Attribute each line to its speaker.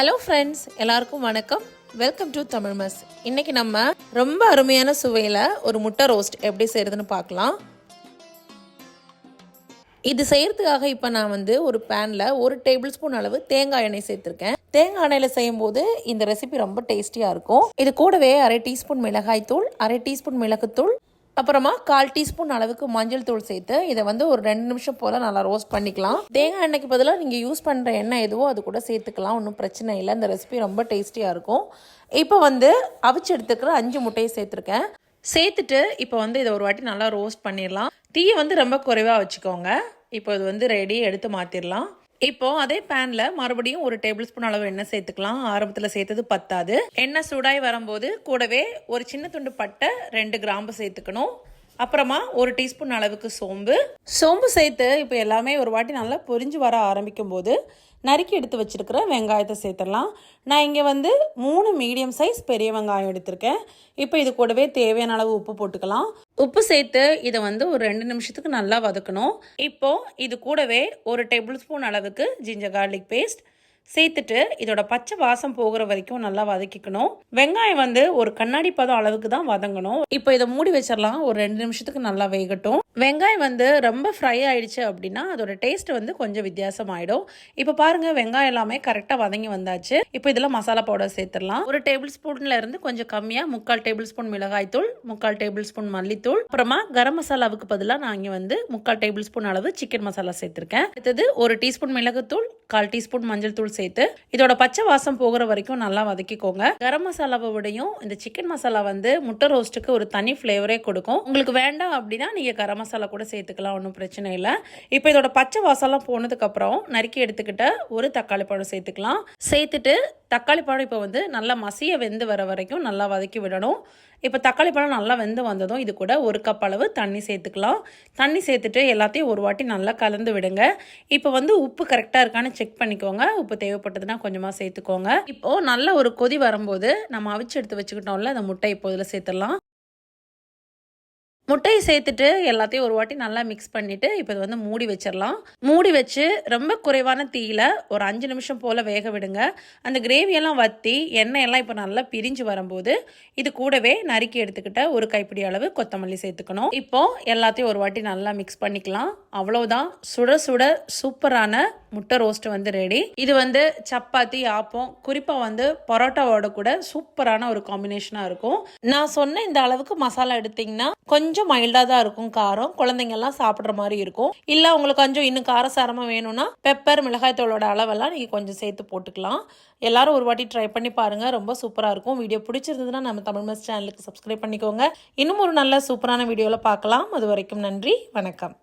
Speaker 1: Hello friends எல்லாருக்கும் வணக்கம். Welcome to Tamil மஸ் இன்னைக்கு நம்ம ரொம்ப அருமையான சுவையில் ஒரு முட்டை ரோஸ்ட் எப்படி செய்யறதுன்னு பார்க்கலாம். இது செய்யறதுக்காக இப்போ நான் வந்து ஒரு பேனில் ஒரு டேபிள் ஸ்பூன் அளவு தேங்காய் எண்ணெய் சேர்த்துருக்கேன். தேங்காய் எண்ணெயில் செய்யும் போது இந்த ரெசிபி ரொம்ப டேஸ்டியாக இருக்கும். இது கூடவே அரை டீஸ்பூன் மிளகாய் தூள் அரை டீஸ்பூன் மிளகுத்தூள் அப்புறமா கால் டீஸ்பூன் அளவுக்கு மஞ்சள் தூள் சேர்த்து இதை வந்து ஒரு ரெண்டு நிமிஷம் போல் நல்லா ரோஸ்ட் பண்ணிக்கலாம். தேங்காய் எண்ணெய்க்கு பதிலாக நீங்கள் யூஸ் பண்ணுற எண்ணெய் எதுவோ அது கூட சேர்த்துக்கலாம். ஒன்றும் பிரச்சனை இல்லை. இந்த ரெசிபி ரொம்ப டேஸ்டியாக இருக்கும். இப்போ வந்து அவிச்சு எடுத்துக்கிற அஞ்சு முட்டையை சேர்த்துருக்கேன். சேர்த்துட்டு இப்போ வந்து இதை ஒரு வாட்டி நல்லா ரோஸ்ட் பண்ணிடலாம். தீயை வந்து ரொம்ப குறைவாக வச்சுக்கோங்க. இப்போ இது வந்து ரெடி எடுத்து மாற்றிடலாம் இப்போ அதே பேன்ல மறுபடியும் ஒரு டேபிள் ஸ்பூன் அளவு எண்ணெய் சேர்த்துக்கலாம். ஆரம்பத்தில் சேர்த்தது பத்தாது. எண்ணெய் சூடாய் வரும்போது கூடவே ஒரு சின்ன துண்டு பட்டை ரெண்டு கிராம்பு சேர்த்துக்கணும். அப்புறமா ஒரு டீஸ்பூன் அளவுக்கு சோம்பு. சோம்பு சேர்த்து இப்போ எல்லாமே ஒரு வாட்டி நல்லா பொரிஞ்சு வர ஆரம்பிக்கும் போது நறுக்கி எடுத்து வச்சுருக்கிற வெங்காயத்தை சேர்த்துடலாம். நான் இங்கே வந்து மூணு மீடியம் சைஸ் பெரிய வெங்காயம் எடுத்திருக்கேன். இப்போ இது கூடவே தேவையான அளவு உப்பு போட்டுக்கலாம். உப்பு சேர்த்து இதை வந்து ஒரு ரெண்டு நிமிஷத்துக்கு நல்லா வதக்கணும். இப்போது இது கூடவே ஒரு டேபிள் ஸ்பூன் அளவுக்கு ஜிஞ்சர் கார்லிக் பேஸ்ட் சேர்த்துட்டு இதோட பச்சை வாசம் போகிற வரைக்கும் நல்லா வதக்கிக்கணும். வெங்காயம் வந்து ஒரு கண்ணாடி பதம் அளவுக்கு தான் வதங்கணும். இப்போ இதை மூடி வச்சிடலாம். ஒரு ரெண்டு நிமிஷத்துக்கு நல்லா வேகட்டும். வெங்காயம் வந்து ரொம்ப ஃப்ரை ஆயிடுச்சு அப்படின்னா அதோட டேஸ்ட் வந்து கொஞ்சம் வித்தியாசம் ஆயிடும் இப்போ பாருங்க வெங்காயம் எல்லாமே கரெக்டாக வதங்கி வந்தாச்சு. இப்போ இதில் மசாலா பவுடர் சேர்த்துடலாம். ஒரு டேபிள் ஸ்பூன்ல இருந்து கொஞ்சம் கம்மியாக முக்கால் டேபிள் ஸ்பூன் மிளகாய் தூள் முக்கால் டேபிள் ஸ்பூன் மல்லித்தூள். அப்புறமா கரம் மசாலாவுக்கு பதிலாக நான் இங்கே வந்து முக்கால் டேபிள் ஸ்பூன் அளவு சிக்கன் மசாலா சேர்த்திருக்கேன். அடுத்தது ஒரு டீஸ்பூன் மிளகுத்தூள் கால் டீஸ்பூன் மஞ்சள் தூள் சேர்த்து இதோட பச்சை வாசம் போகிற வரைக்கும் நல்லா வதக்கிக்கோங்க. கரம் மசாலாவை விடையும் இந்த சிக்கன் மசாலா வந்து முட்டை ரோஸ்ட்டுக்கு ஒரு தனி ஃப்ளேவரே கொடுக்கும். உங்களுக்கு வேண்டாம் அப்படின்னா நீங்கள் கரம் மசாலா கூட சேர்த்துக்கலாம் ஒன்றும் பிரச்சனை இல்லை. இப்போ இதோட பச்சை வாசம்லாம் போனதுக்கப்புறம் நறுக்கி எடுத்துக்கிட்ட ஒரு தக்காளி பழம் சேர்த்துக்கலாம். சேர்த்துட்டு தக்காளி பழம் இப்போ வந்து நல்லா மசிய வெந்து வர வரைக்கும் நல்லா வதக்கி விடணும். இப்போ தக்காளி பழம் நல்லா வெந்து வந்ததும் இது கூட ஒரு கப் அளவு தண்ணி சேர்த்துக்கலாம். தண்ணி சேர்த்துட்டு எல்லாத்தையும் ஒரு வாட்டி நல்லா கலந்து விடுங்க. இப்போ வந்து உப்பு கரெக்டாக இருக்கான்னு செக் பண்ணிக்கோங்க. உப்பு தேவைப்பட்டதுன்னா கொஞ்சமாக சேர்த்துக்கோங்க. இப்போது நல்ல ஒரு கொதி வரும்போது நம்ம அவிச்சு எடுத்து வச்சுக்கிட்டோம்ல அந்த முட்டை இப்போ இதில் சேர்த்துடலாம். முட்டையை சேர்த்துட்டு எல்லாத்தையும் ஒரு வாட்டி நல்லா மிக்ஸ் பண்ணிவிட்டு இப்போ இது வந்து மூடி வச்சிடலாம். மூடி வச்சு ரொம்ப குறைவான தீயில ஒரு அஞ்சு நிமிஷம் போல் வேக விடுங்க. அந்த கிரேவியெல்லாம் வற்றி எண்ணெய் எல்லாம் இப்போ நல்லா பிரிஞ்சு வரும்போது இது கூடவே நறுக்கி எடுத்துக்கிட்ட ஒரு கைப்பிடி அளவு கொத்தமல்லி சேர்த்துக்கணும். இப்போ எல்லாத்தையும் ஒரு வாட்டி நல்லா மிக்ஸ் பண்ணிக்கலாம். அவ்வளோதான் சுட சுட சூப்பரான முட்டை ரோஸ்ட் வந்து ரெடி இது வந்து சப்பாத்தி ஆப்பம் குறிப்பாக வந்து பரோட்டாவோட கூட சூப்பரான ஒரு காம்பினேஷனாக இருக்கும். நான் சொன்ன இந்த அளவுக்கு மசாலா எடுத்தீங்கன்னா கொஞ்சம் மைல்டாக தான் இருக்கும் காரம். குழந்தைங்க எல்லாம் சாப்பிட்ற மாதிரி இருக்கும். இல்லை உங்களுக்கு கொஞ்சம் இன்னும் காரசாரமாக வேணும்னா பெப்பர் மிளகாய்த்தூளோட அளவெல்லாம் நீங்கள் கொஞ்சம் சேர்த்து போட்டுக்கலாம். எல்லாரும் ஒரு வாட்டி ட்ரை பண்ணி பாருங்கள் ரொம்ப சூப்பராக இருக்கும். வீடியோ பிடிச்சிருந்ததுன்னா நம்ம தமிழ் மஸ் சேனலுக்கு சப்ஸ்கிரைப் பண்ணிக்கோங்க. இன்னும் ஒரு நல்ல சூப்பரான வீடியோவில் பார்க்கலாம். அது வரைக்கும் நன்றி. வணக்கம்.